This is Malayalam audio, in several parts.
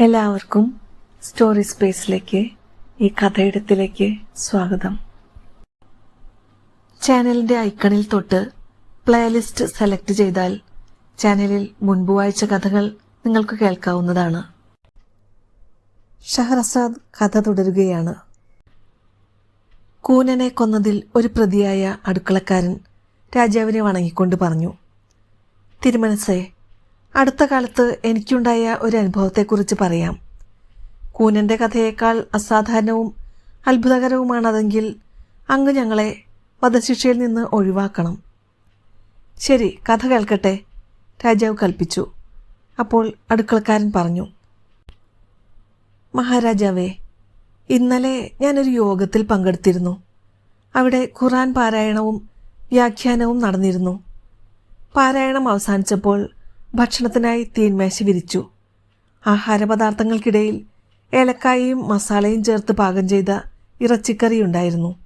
എല്ലാവർക്കും സ്റ്റോറി സ്പേസിലേക്ക് ഈ കഥയിടത്തിലേക്ക് സ്വാഗതം. ചാനലിന്റെ ഐക്കണിൽ തൊട്ട് പ്ലേലിസ്റ്റ് സെലക്ട് ചെയ്താൽ ചാനലിൽ മുൻപ് വായിച്ച കഥകൾ നിങ്ങൾക്ക് കേൾക്കാവുന്നതാണ്. ഷഹറസാദ് കഥ തുടരുകയാണ്. കൂനനെ കൊന്നതിൽ ഒരു പ്രതിയായ അടുക്കളക്കാരൻ രാജാവിനെ വണങ്ങിക്കൊണ്ട് പറഞ്ഞു തിരുമനസേ അടുത്ത കാലത്ത് എനിക്കുണ്ടായ ഒരു അനുഭവത്തെക്കുറിച്ച് പറയാം. കൂനന്റെ കഥയേക്കാൾ അസാധാരണവും അത്ഭുതകരവുമാണതെങ്കിൽ അങ്ങ് ഞങ്ങളെ വധശിക്ഷയിൽ നിന്ന് ഒഴിവാക്കണം. ശരി കഥ കേൾക്കട്ടെ. രാജാവ് കൽപ്പിച്ചു. അപ്പോൾ അടുക്കളക്കാരൻ പറഞ്ഞു മഹാരാജാവേ ഇന്നലെ ഞാനൊരു യോഗത്തിൽ പങ്കെടുത്തിരുന്നു. അവിടെ ഖുറാൻ പാരായണവും വ്യാഖ്യാനവും നടന്നിരുന്നു. പാരായണം അവസാനിച്ചപ്പോൾ ഭക്ഷണത്തിനായി തീൻമേശ വിരിച്ചു. ആഹാരപദാർത്ഥങ്ങൾക്കിടയിൽ ഏലക്കായയും മസാലയും ചേർത്ത് പാകം ചെയ്ത ഇറച്ചിക്കറി ഉണ്ടായിരുന്നു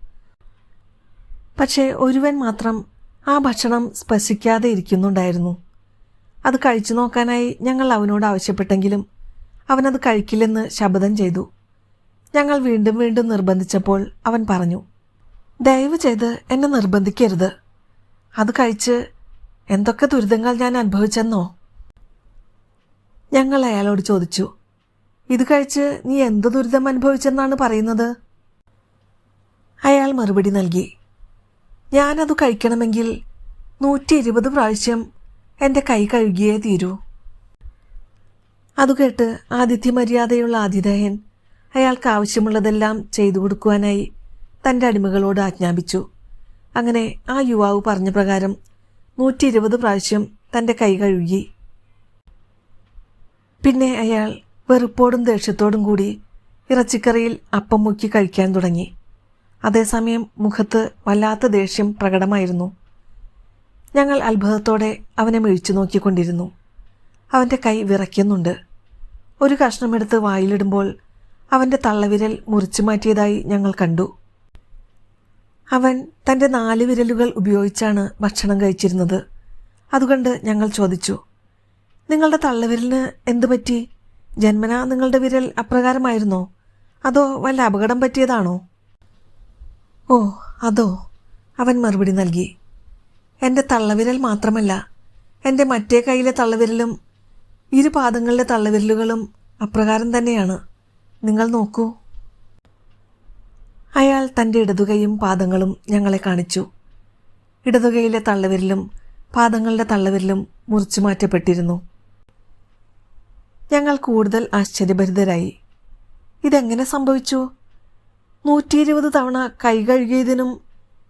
പക്ഷേ ഒരുവൻ മാത്രം ആ ഭക്ഷണം സ്പർശിക്കാതെ ഇരിക്കുന്നുണ്ടായിരുന്നു. അത് കഴിച്ചു നോക്കാനായി ഞങ്ങൾ അവനോട് ആവശ്യപ്പെട്ടെങ്കിലും അവനത് കഴിക്കില്ലെന്ന് ശപഥം ചെയ്തു. ഞങ്ങൾ വീണ്ടും വീണ്ടും നിർബന്ധിച്ചപ്പോൾ അവൻ പറഞ്ഞു ദയവ് ചെയ്ത് എന്നെ നിർബന്ധിക്കരുത്. അത് കഴിച്ച് എന്തൊക്കെ ദുരിതങ്ങൾ ഞാൻ അനുഭവിച്ചെന്നോ? ഞങ്ങൾ അയാളോട് ചോദിച്ചു ഇത് കഴിച്ച് നീ എന്ത് ദുരിതം അനുഭവിച്ചെന്നാണ് പറയുന്നത്? അയാൾ മറുപടി നൽകി ഞാനത് കഴിക്കണമെങ്കിൽ നൂറ്റി ഇരുപത് പ്രാവശ്യം എന്റെ കൈ കഴുകിയേ തീരൂ. അത് കേട്ട് ആതിഥ്യമര്യാദയുള്ള ആതിഥേയൻ അയാൾക്ക് ആവശ്യമുള്ളതെല്ലാം ചെയ്തു കൊടുക്കുവാനായി തന്റെ അടിമകളോട് ആജ്ഞാപിച്ചു. അങ്ങനെ ആ യുവാവ് പറഞ്ഞ പ്രകാരം നൂറ്റി ഇരുപത് പ്രാവശ്യം തന്റെ കൈ കഴുകി പിന്നെ അയാൾ വെറുപ്പോടും ദേഷ്യത്തോടും കൂടി ഇറച്ചിക്കറിയിൽ അപ്പം മുക്കി കഴിക്കാൻ തുടങ്ങി. അതേസമയം മുഖത്ത് വല്ലാത്ത ദേഷ്യം പ്രകടമായിരുന്നു. ഞങ്ങൾ അത്ഭുതത്തോടെ അവനെ മിഴിച്ചു നോക്കിക്കൊണ്ടിരുന്നു. അവന്റെ കൈ വിറയ്ക്കുന്നുണ്ട്. ഒരു കഷ്ണമെടുത്ത് വായിലിടുമ്പോൾ അവന്റെ തള്ളവിരൽ മുറിച്ചു മാറ്റിയതായി ഞങ്ങൾ കണ്ടു. അവൻ തന്റെ നാല് വിരലുകൾ ഉപയോഗിച്ചാണ് ഭക്ഷണം കഴിച്ചിരുന്നത്. അതുകൊണ്ട് ഞങ്ങൾ ചോദിച്ചു നിങ്ങളുടെ തള്ളവിരലിന് എന്തു പറ്റി? ജന്മന നിങ്ങളുടെ വിരൽ അപ്രകാരമായിരുന്നോ? അതോ വല്ല അപകടം പറ്റിയതാണോ? ഓ അതോ. അവൻ മറുപടി നൽകി. എന്റെ തള്ളവിരൽ മാത്രമല്ല എന്റെ മറ്റേ കൈയിലെ തള്ളവിരലും ഇരു പാദങ്ങളിലെ തള്ളവിരലുകളും അപ്രകാരം തന്നെയാണ്. നിങ്ങൾ നോക്കൂ. അയാൾ തന്റെ ഇടതുകൈയും പാദങ്ങളും ഞങ്ങളെ കാണിച്ചു. ഇടതുകൈയിലെ തള്ളവിരലും പാദങ്ങളുടെ തള്ളവിരലും മുറിച്ചു മാറ്റപ്പെട്ടിരുന്നു. ഞങ്ങൾ കൂടുതൽ ആശ്ചര്യഭരിതരായി. ഇതെങ്ങനെ സംഭവിച്ചു? നൂറ്റി ഇരുപത് തവണ കൈ കഴുകിയതിനും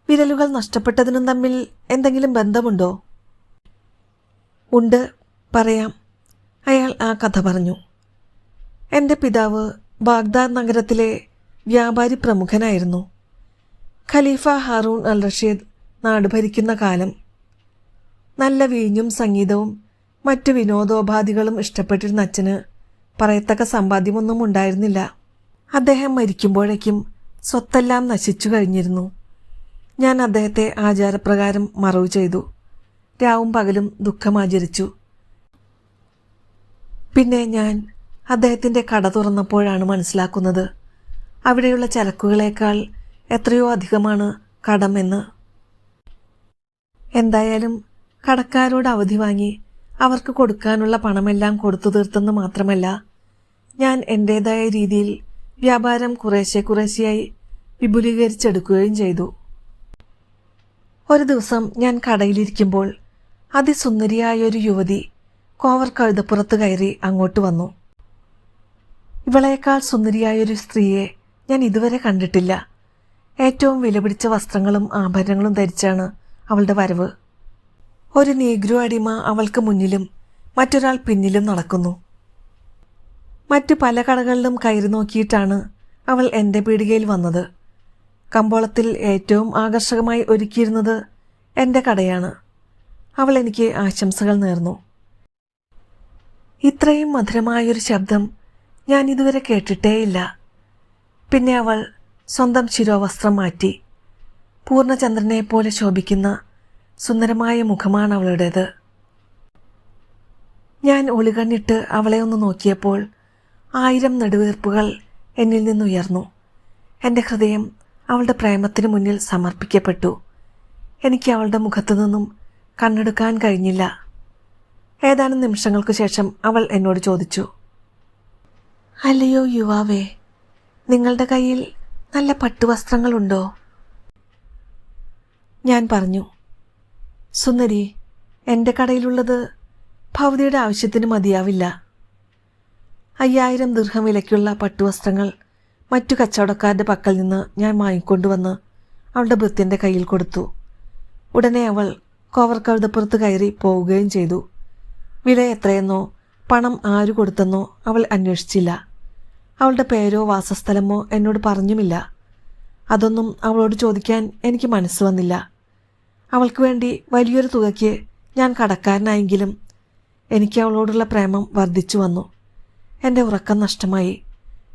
വിരലുകൾ നഷ്ടപ്പെട്ടതിനും തമ്മിൽ എന്തെങ്കിലും ബന്ധമുണ്ടോ? ഉണ്ട് പറയാം. അയാൾ ആ കഥ പറഞ്ഞു. എന്റെ പിതാവ് ബാഗ്ദാദ് നഗരത്തിലെ വ്യാപാരി പ്രമുഖനായിരുന്നു. ഖലീഫ ഹാറൂൺ അൽ റഷീദ് നാട് ഭരിക്കുന്ന കാലം. നല്ല വീഞ്ഞും സംഗീതവും മറ്റു വിനോദോപാധികളും ഇഷ്ടപ്പെട്ടിരുന്ന അച്ഛന് പറയത്തക്ക സമ്പാദ്യമൊന്നും ഉണ്ടായിരുന്നില്ല. അദ്ദേഹം മരിക്കുമ്പോഴേക്കും സ്വത്തെല്ലാം നശിച്ചു കഴിഞ്ഞിരുന്നു. ഞാൻ അദ്ദേഹത്തെ ആചാരപ്രകാരം മറവ് ചെയ്തു. രാവും പകലും ദുഃഖമാചരിച്ചു. പിന്നെ ഞാൻ അദ്ദേഹത്തിന്റെ കട തുറന്നപ്പോഴാണ് മനസ്സിലാക്കുന്നത് അവിടെയുള്ള ചരക്കുകളേക്കാൾ എത്രയോ അധികമാണ് കടമെന്ന്. എന്തായാലും കടക്കാരോട് അവധി വാങ്ങി അവർക്ക് കൊടുക്കാനുള്ള പണമെല്ലാം കൊടുത്തു തീർത്തെന്ന് മാത്രമല്ല ഞാൻ എന്റേതായ രീതിയിൽ വ്യാപാരം കുറേശ്ശെ കുറേശ്ശെയായി വിപുലീകരിച്ചെടുക്കുകയും ചെയ്തു. ഒരു ദിവസം ഞാൻ കടയിലിരിക്കുമ്പോൾ അതിസുന്ദരിയായ ഒരു യുവതി കോവർ കഴുതപ്പുറത്ത് കയറി അങ്ങോട്ട് വന്നു. ഇവളേക്കാൾ സുന്ദരിയായൊരു സ്ത്രീയെ ഞാൻ ഇതുവരെ കണ്ടിട്ടില്ല. ഏറ്റവും വിലപിടിച്ച വസ്ത്രങ്ങളും ആഭരണങ്ങളും ധരിച്ചാണ് അവളുടെ വരവ്. ഒരു നീഗ്രോ അടിമ അവൾക്ക് മുന്നിലും മറ്റൊരാൾ പിന്നിലും നടക്കുന്നു. മറ്റു പല കടകളിലും കയറി നോക്കിയിട്ടാണ് അവൾ എന്റെ പീടികയിൽ വന്നത്. കമ്പോളത്തിൽ ഏറ്റവും ആകർഷകമായി ഒരുക്കിയിരുന്നത് എന്റെ കടയാണ്. അവൾ എനിക്ക് ആശംസകൾ നേർന്നു. ഇത്രയും മധുരമായൊരു ശബ്ദം ഞാൻ ഇതുവരെ കേട്ടിട്ടേയില്ല. പിന്നെ അവൾ സ്വന്തം ശിരോവസ്ത്രം മാറ്റി പൂർണചന്ദ്രനെ പോലെ ശോഭിക്കുന്ന സുന്ദരമായ മുഖമാണ് അവളുടേത്. ഞാൻ ഒളികണ്ണിട്ട് അവളെ ഒന്ന് നോക്കിയപ്പോൾ ആയിരം നെടുവീർപ്പുകൾ എന്നിൽ നിന്നുയർന്നു. എന്റെ ഹൃദയം അവളുടെ പ്രേമത്തിന് മുന്നിൽ സമർപ്പിക്കപ്പെട്ടു. എനിക്ക് അവളുടെ മുഖത്തു നിന്നും കണ്ണെടുക്കാൻ കഴിഞ്ഞില്ല. ഏതാനും നിമിഷങ്ങൾക്ക് ശേഷം അവൾ എന്നോട് ചോദിച്ചു അല്ലയോ യുവാവേ നിങ്ങളുടെ കയ്യിൽ നല്ല പട്ടുവസ്ത്രങ്ങളുണ്ടോ? ഞാൻ പറഞ്ഞു സുന്ദരി എന്റെ കടയിലുള്ളത് ഭവതിയുടെ ആവശ്യത്തിന് മതിയാവില്ല. അയ്യായിരം ദീർഘം വിലയ്ക്കുള്ള പട്ടുവസ്ത്രങ്ങൾ മറ്റു കച്ചവടക്കാരുടെ പക്കൽ നിന്ന് ഞാൻ വാങ്ങിക്കൊണ്ടുവന്ന് അവളുടെ ഭൃത്യന്റെ കയ്യിൽ കൊടുത്തു. ഉടനെ അവൾ കോവർ കഴുതപ്പുറത്ത് കയറി പോവുകയും ചെയ്തു. വില എത്രയെന്നോ പണം ആര് കൊടുത്തെന്നോ അവൾ അന്വേഷിച്ചില്ല. അവളുടെ പേരോ വാസസ്ഥലമോ എന്നോട് പറഞ്ഞുമില്ല. അതൊന്നും അവളോട് ചോദിക്കാൻ എനിക്ക് മനസ്സ് വന്നില്ല. അവൾക്ക് വേണ്ടി വലിയൊരു തുകയ്ക്ക് ഞാൻ കടക്കാരനായെങ്കിലും എനിക്ക് അവളോടുള്ള പ്രേമം വർദ്ധിച്ചു വന്നു. എന്റെ ഉറക്കം നഷ്ടമായി.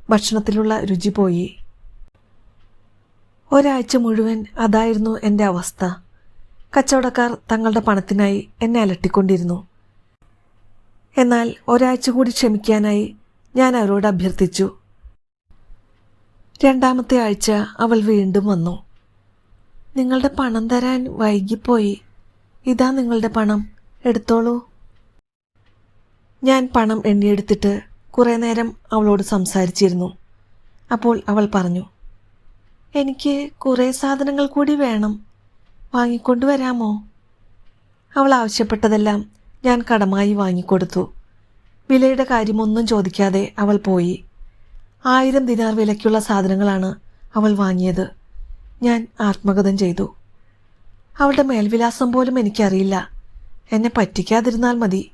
ഭക്ഷണത്തിലുള്ള രുചി പോയി. ഒരാഴ്ച മുഴുവൻ അതായിരുന്നു എന്റെ അവസ്ഥ. കച്ചവടക്കാർ തങ്ങളുടെ പണത്തിനായി എന്നെ അലട്ടിക്കൊണ്ടിരുന്നു. എന്നാൽ ഒരാഴ്ച കൂടി ക്ഷമിക്കാനായി ഞാൻ അവരോട് അഭ്യർത്ഥിച്ചു. രണ്ടാമത്തെ ആഴ്ച അവൾ വീണ്ടും വന്നു. നിങ്ങളുടെ പണം തരാൻ വൈകിപ്പോയി. ഇതാ നിങ്ങളുടെ പണം. എടുത്തോളൂ. ഞാൻ പണം എണ്ണിയെടുത്തിട്ട് കുറേ നേരം അവളോട് സംസാരിച്ചിരുന്നു. അപ്പോൾ അവൾ പറഞ്ഞു എനിക്ക് കുറേ സാധനങ്ങൾ കൂടി വേണം. വാങ്ങിക്കൊണ്ടുവരാമോ? അവൾ ആവശ്യപ്പെട്ടതെല്ലാം ഞാൻ കടമായി വാങ്ങിക്കൊടുത്തു. വിലയുടെ കാര്യമൊന്നും ചോദിക്കാതെ അവൾ പോയി. ആയിരം ദിനാർ വിലയ്ക്കുള്ള സാധനങ്ങളാണ് അവൾ വാങ്ങിയത്. ഞാൻ ആത്മഗതം ചെയ്തു. അവളുടെ മേൽവിലാസം പോലും എനിക്കറിയില്ല. എന്നെ പറ്റിക്കാതിരുന്നാൽ മതി.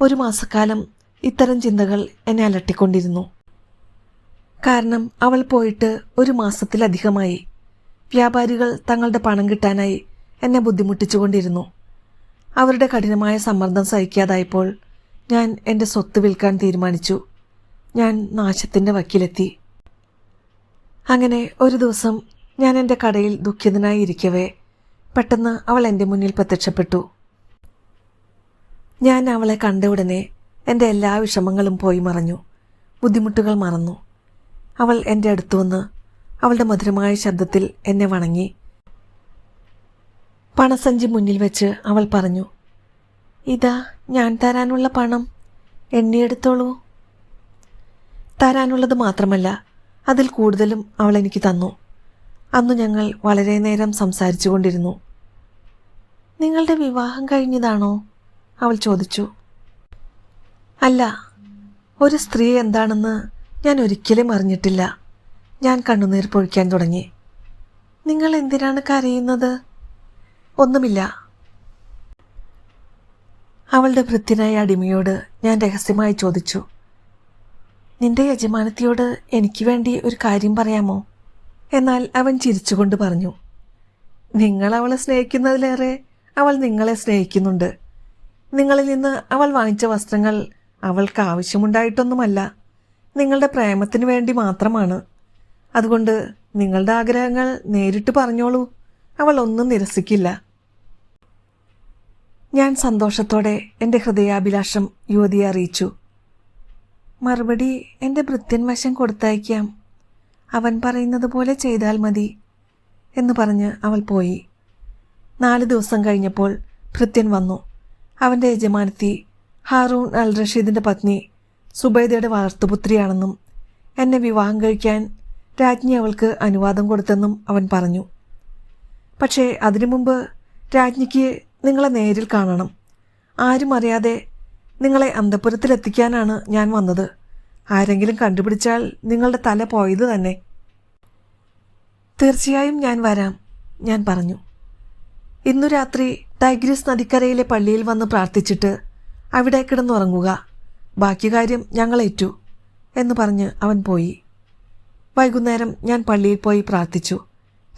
ഒരു മാസക്കാലം ഇത്തരം ചിന്തകൾ എന്നെ അലട്ടിക്കൊണ്ടിരുന്നു. കാരണം അവൾ പോയിട്ട് ഒരു മാസത്തിലധികമായി വ്യാപാരികൾ തങ്ങളുടെ പണം കിട്ടാനായി എന്നെ ബുദ്ധിമുട്ടിച്ചുകൊണ്ടിരുന്നു. അവരുടെ കഠിനമായ സമ്മർദ്ദം സഹിക്കാതായപ്പോൾ ഞാൻ എന്റെ സ്വത്ത് വിൽക്കാൻ തീരുമാനിച്ചു. ഞാൻ നാശത്തിന്റെ വക്കിലെത്തി. അങ്ങനെ ഒരു ദിവസം ഞാൻ എന്റെ കടയിൽ ദുഃഖിതനായി ഇരിക്കവേ. പെട്ടെന്ന് അവൾ എന്റെ മുന്നിൽ പ്രത്യക്ഷപ്പെട്ടു. ഞാൻ അവളെ കണ്ട ഉടനെ എന്റെ എല്ലാ വിഷമങ്ങളും പോയി മറഞ്ഞു. ബുദ്ധിമുട്ടുകൾ മറന്നു. അവൾ എന്റെ അടുത്തു വന്ന് അവളുടെ മധുരമായ ശബ്ദത്തിൽ എന്നെ വണങ്ങി. പണസഞ്ചി മുന്നിൽ വെച്ച് അവൾ പറഞ്ഞു ഇതാ ഞാൻ തരാനുള്ള പണം. എണ്ണിയെടുത്തോളൂ തരാനുള്ളത് മാത്രമല്ല അതിൽ കൂടുതലും അവൾ എനിക്ക് തന്നു. അന്ന് ഞങ്ങൾ വളരെ നേരം സംസാരിച്ചു കൊണ്ടിരുന്നു നിങ്ങളുടെ വിവാഹം കഴിഞ്ഞതാണോ? അവൾ ചോദിച്ചു. അല്ല ഒരു സ്ത്രീ എന്താണെന്ന് ഞാൻ ഒരിക്കലും അറിഞ്ഞിട്ടില്ല. ഞാൻ കണ്ണുനീർ പൊഴിക്കാൻ തുടങ്ങി. നിങ്ങൾ എന്തിനാണ് കരയുന്നത്? ഒന്നുമില്ല. അവളുടെ വൃത്തിനായ അടിമയോട് ഞാൻ രഹസ്യമായി ചോദിച്ചു. നിന്റെ യജമാനത്തിയോട് എനിക്ക് വേണ്ടി ഒരു കാര്യം പറയാമോ? എന്നാൽ അവൻ ചിരിച്ചുകൊണ്ട് പറഞ്ഞു നിങ്ങൾ അവളെ സ്നേഹിക്കുന്നതിലേറെ അവൾ നിങ്ങളെ സ്നേഹിക്കുന്നുണ്ട്. നിങ്ങളിൽ നിന്ന് അവൾ വാങ്ങിച്ച വസ്ത്രങ്ങൾ അവൾക്ക് ആവശ്യമുണ്ടായിട്ടൊന്നുമല്ല. നിങ്ങളുടെ പ്രേമത്തിന് വേണ്ടി മാത്രമാണ്. അതുകൊണ്ട് നിങ്ങളുടെ ആഗ്രഹങ്ങൾ നേരിട്ട് പറഞ്ഞോളൂ. അവൾ ഒന്നും നിരസിക്കില്ല. ഞാൻ സന്തോഷത്തോടെ എന്റെ ഹൃദയാഭിലാഷം യുവതിയെ അറിയിച്ചു. മറുപടി എന്റെ ഭൃത്യൻ വശം കൊടുത്തയക്കാം. അവൻ പറയുന്നത് പോലെ ചെയ്താൽ മതി എന്ന് പറഞ്ഞ് അവൾ പോയി. നാല് ദിവസം കഴിഞ്ഞപ്പോൾ ഭൃത്യൻ വന്നു. അവന്റെ യജമാനത്തി ഹാറൂൺ അൽ റഷീദിന്റെ പത്നി സുബൈദയുടെ വളർത്തുപുത്രിയാണെന്നും എന്നെ വിവാഹം കഴിക്കാൻ രാജ്ഞി അവൾക്ക് അനുവാദം കൊടുത്തെന്നും അവൻ പറഞ്ഞു. പക്ഷേ അതിനു മുമ്പ് രാജ്ഞിക്ക് നിങ്ങളെ നേരിൽ കാണണം. ആരും അറിയാതെ നിങ്ങളെ അന്തപുരത്തിലെത്തിക്കാനാണ് ഞാൻ വന്നത്. ആരെങ്കിലും കണ്ടുപിടിച്ചാൽ നിങ്ങളുടെ തല പോയത് തന്നെ. തീർച്ചയായും ഞാൻ വരാം ഞാൻ പറഞ്ഞു. ഇന്നു രാത്രി ടൈഗ്രിസ് നദിക്കരയിലെ പള്ളിയിൽ വന്ന് പ്രാർത്ഥിച്ചിട്ട് അവിടെ കിടന്നുറങ്ങുക. ബാക്കി കാര്യം ഞങ്ങളേറ്റു എന്ന് പറഞ്ഞ് അവൻ പോയി. വൈകുന്നേരം ഞാൻ പള്ളിയിൽ പോയി പ്രാർത്ഥിച്ചു.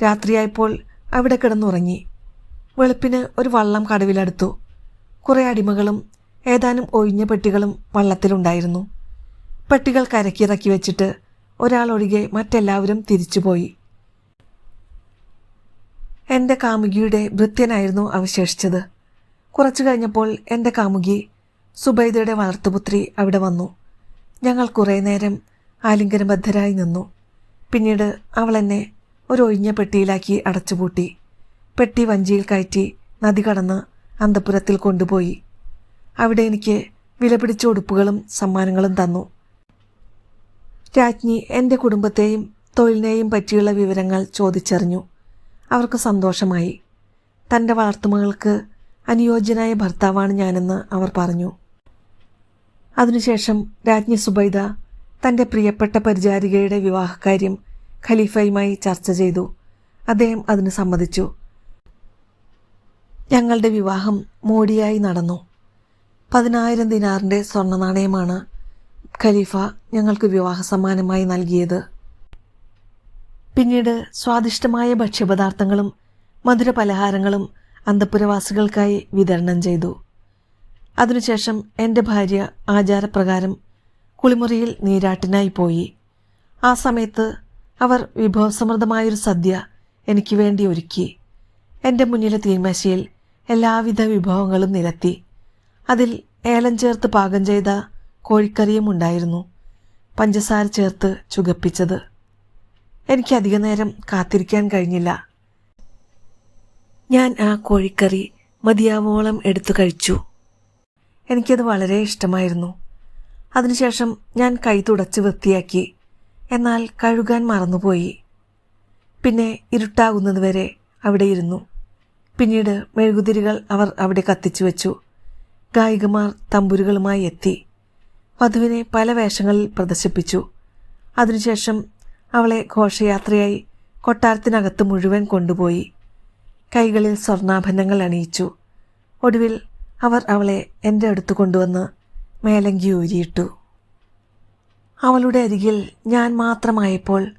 രാത്രിയായപ്പോൾ അവിടെ കിടന്നുറങ്ങി. വെളുപ്പിന് ഒരു വള്ളം കടവിലടുത്തു. കുറേ അടിമകളും ഏതാനും ഒഴിഞ്ഞ പെട്ടികളും വള്ളത്തിലുണ്ടായിരുന്നു. പെട്ടികൾ കരക്കിറക്കി വെച്ചിട്ട് ഒരാളൊഴികെ മറ്റെല്ലാവരും തിരിച്ചുപോയി. എന്റെ കാമുകിയുടെ ഭൃത്യനായിരുന്നു അവശേഷിച്ചത്. കുറച്ചു കഴിഞ്ഞപ്പോൾ എന്റെ കാമുകി സുബൈദയുടെ വളർത്തുപുത്രി അവിടെ വന്നു. ഞങ്ങൾ കുറേ നേരം ആലിംഗനബദ്ധരായി നിന്നു. പിന്നീട് അവൾ എന്നെ ഒരു ഒഴിഞ്ഞ പെട്ടിയിലാക്കി അടച്ചുപൂട്ടി. പെട്ടി വഞ്ചിയിൽ കയറ്റി നദി കടന്ന് അന്തപുരത്തിൽ കൊണ്ടുപോയി. അവിടെ എനിക്ക് വിലപിടിച്ച ഉടുപ്പുകളും സമ്മാനങ്ങളും തന്നു. രാജ്ഞി എന്റെ കുടുംബത്തെയും തൊഴിലിനെയും പറ്റിയുള്ള വിവരങ്ങൾ ചോദിച്ചറിഞ്ഞു. അവർക്ക് സന്തോഷമായി. തന്റെ വളർത്തുമകൾക്ക് അനുയോജ്യനായ ഭർത്താവാണ് ഞാനെന്ന് അവർ പറഞ്ഞു. അതിനുശേഷം രാജ്ഞി സുബൈദ തന്റെ പ്രിയപ്പെട്ട പരിചാരികയുടെ വിവാഹകാര്യം ഖലീഫയുമായി ചർച്ച ചെയ്തു. അദ്ദേഹം അതിന് സമ്മതിച്ചു. ഞങ്ങളുടെ വിവാഹം മോടിയായി നടന്നു. പതിനായിരം ദിനാറിന്റെ സ്വർണ നാണയമാണ് ഖലീഫ ഞങ്ങൾക്ക് വിവാഹ സമ്മാനമായി നൽകിയത്. പിന്നീട് സ്വാദിഷ്ടമായ ഭക്ഷ്യപദാർത്ഥങ്ങളും മധുര പലഹാരങ്ങളും അന്തപുരവാസികൾക്കായി വിതരണം ചെയ്തു. അതിനുശേഷം എന്റെ ഭാര്യ ആചാരപ്രകാരം കുളിമുറിയിൽ നീരാട്ടിനായി പോയി. ആ സമയത്ത് അവർ വിഭവസമൃദ്ധമായൊരു സദ്യ എനിക്ക് വേണ്ടി ഒരുക്കി. എന്റെ മുന്നിലെ തീൻമേശയിൽ എല്ലാവിധ വിഭവങ്ങളും നിരത്തി. അതിൽ ഏലം ചേർത്ത് പാകം ചെയ്ത കോഴിക്കറിയും ഉണ്ടായിരുന്നു. പഞ്ചസാര ചേർത്ത് ചുകപ്പിച്ചത്. എനിക്ക് അധിക നേരം കാത്തിരിക്കാൻ കഴിഞ്ഞില്ല. ഞാൻ ആ കോഴിക്കറി മതിയാവോളം എടുത്തു കഴിച്ചു. എനിക്കത് വളരെ ഇഷ്ടമായിരുന്നു. അതിനുശേഷം ഞാൻ കൈ തുടച്ച് വൃത്തിയാക്കി എന്നാൽ കഴുകാൻ മറന്നുപോയി. പിന്നെ ഇരുട്ടാകുന്നതുവരെ അവിടെ ഇരുന്നു. പിന്നീട് മെഴുകുതിരികൾ അവർ അവിടെ കത്തിച്ചു വെച്ചു. ഗായികമാർ തമ്പുരുകളുമായി എത്തി. വധുവിനെ പല വേഷങ്ങളിൽ പ്രദർശിപ്പിച്ചു. അതിനുശേഷം അവളെ ഘോഷയാത്രയായി കൊട്ടാരത്തിനകത്ത് മുഴുവൻ കൊണ്ടുപോയി. കൈകളിൽ സ്വർണാഭരണങ്ങൾ അണിയിച്ചു. ഒടുവിൽ അവർ അവളെ എന്റെ അടുത്ത് കൊണ്ടുവന്ന് മേലങ്കി ഊരിയിട്ടു. അവളുടെ അരികിൽ ഞാൻ മാത്രമായപ്പോൾ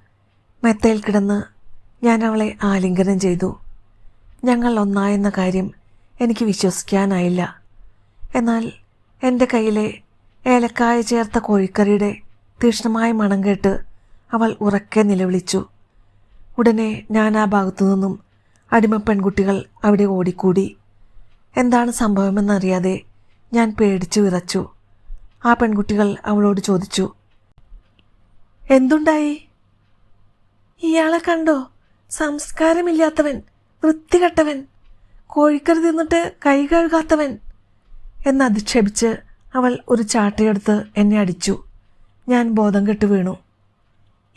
മെത്തയിൽ കിടന്ന് ഞാൻ അവളെ ആലിംഗനം ചെയ്തു. ഞങ്ങൾ ഒന്നായെന്ന കാര്യം എനിക്ക് വിശ്വസിക്കാനായില്ല. എന്നാൽ എന്റെ കയ്യിലെ ഏലക്കായ ചേർത്ത കോഴിക്കറിയുടെ തീക്ഷ്ണമായ മണം കേട്ട് അവൾ ഉറക്കെ നിലവിളിച്ചു. ഉടനെ ഞാൻ ആ ഭാഗത്തു നിന്നും അടിമ പെൺകുട്ടികൾ അവിടെ ഓടിക്കൂടി. എന്താണ് സംഭവമെന്നറിയാതെ ഞാൻ പേടിച്ചു വിറച്ചു. ആ പെൺകുട്ടികൾ അവളോട് ചോദിച്ചു എന്തുണ്ടായി? ഇയാളെ കണ്ടോ? സംസ്കാരമില്ലാത്തവൻ വൃത്തികെട്ടവൻ കോഴിക്കറി തിന്നിട്ട് കൈ കഴുകാത്തവൻ എന്ന് അധിക്ഷേപിച്ച് അവൾ ഒരു ചാട്ടയെടുത്ത് എന്നെ അടിച്ചു. ഞാൻ ബോധം കെട്ട് വീണു.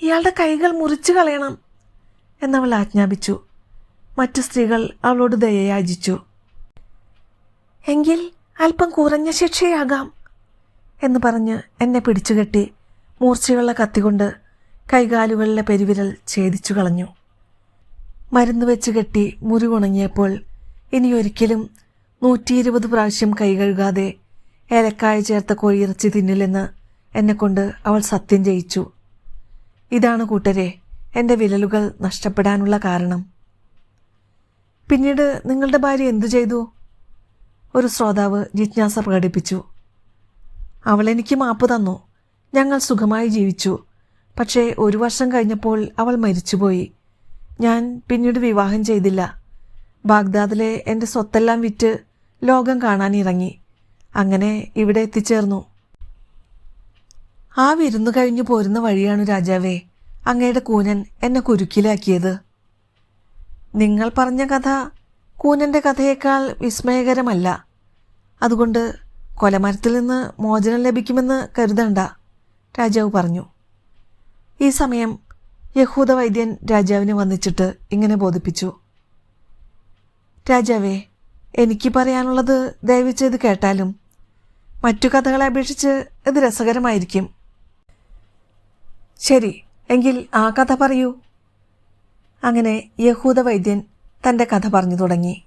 ഇയാളുടെ കൈകൾ മുറിച്ചു കളയണം എന്നവൾ ആജ്ഞാപിച്ചു. മറ്റു സ്ത്രീകൾ അവളോട് ദയയാചിച്ചു. എങ്കിൽ അല്പം കുറഞ്ഞ ശിക്ഷയാകാം എന്ന് പറഞ്ഞ് എന്നെ പിടിച്ചുകെട്ടി മൂർച്ചയുള്ള കത്തികൊണ്ട് കൈകാലുകളിലെ പെരുവിരൽ ഛേദിച്ചു കളഞ്ഞു. മരുന്ന് വെച്ച് കെട്ടി മുറിവുണങ്ങിയപ്പോൾ ഇനിയൊരിക്കലും നൂറ്റി ഇരുപത് പ്രാവശ്യം കൈ കഴുകാതെ ഏലക്കായ ചേർത്ത കോഴിയിറച്ചി തിന്നില്ലെന്ന് എന്നെക്കൊണ്ട് അവൾ സത്യം ചെയ്യിച്ചു ഇതാണ് കൂട്ടരെ എന്റെ വിരലുകൾ നഷ്ടപ്പെടാനുള്ള കാരണം. പിന്നീട് നിങ്ങളുടെ ഭാര്യ എന്തു ചെയ്തു? ഒരു ശ്രോതാവ് ജിജ്ഞാസ പ്രകടിപ്പിച്ചു. അവളെനിക്ക് മാപ്പ് തന്നു. ഞങ്ങൾ സുഖമായി ജീവിച്ചു. പക്ഷേ ഒരു വർഷം കഴിഞ്ഞപ്പോൾ അവൾ മരിച്ചുപോയി. ഞാൻ പിന്നീട് വിവാഹം ചെയ്തില്ല. ബാഗ്ദാദിലെ എന്റെ സ്വത്തെല്ലാം വിറ്റ് ലോകം കാണാൻ ഇറങ്ങി. അങ്ങനെ ഇവിടെ എത്തിച്ചേർന്നു. ആ വിരുന്നു കഴിഞ്ഞു പോരുന്ന വഴിയാണ് രാജാവേ അങ്ങയുടെ കൂനൻ എന്നെ കുരുക്കിലാക്കിയത്. നിങ്ങൾ പറഞ്ഞ കഥ കൂനന്റെ കഥയേക്കാൾ വിസ്മയകരമല്ല. അതുകൊണ്ട് കൊലമരത്തിൽ നിന്ന് മോചനം ലഭിക്കുമെന്ന് കരുതണ്ട രാജാവ് പറഞ്ഞു. ഈ സമയം യഹൂദ വൈദ്യൻ രാജാവിനെ വന്നിച്ചിട്ട് ഇങ്ങനെ ബോധിപ്പിച്ചു. രാജാവേ എനിക്ക് പറയാനുള്ളത് ദയവ് ചെയ്ത് കേട്ടാലും മറ്റു കഥകളെ അപേക്ഷിച്ച് ഇത് രസകരമായിരിക്കും. ശരി എങ്കിൽ ആ കഥ പറയൂ. അങ്ങനെ യഹൂദ വൈദ്യൻ തന്റെ കഥ പറഞ്ഞു തുടങ്ങി.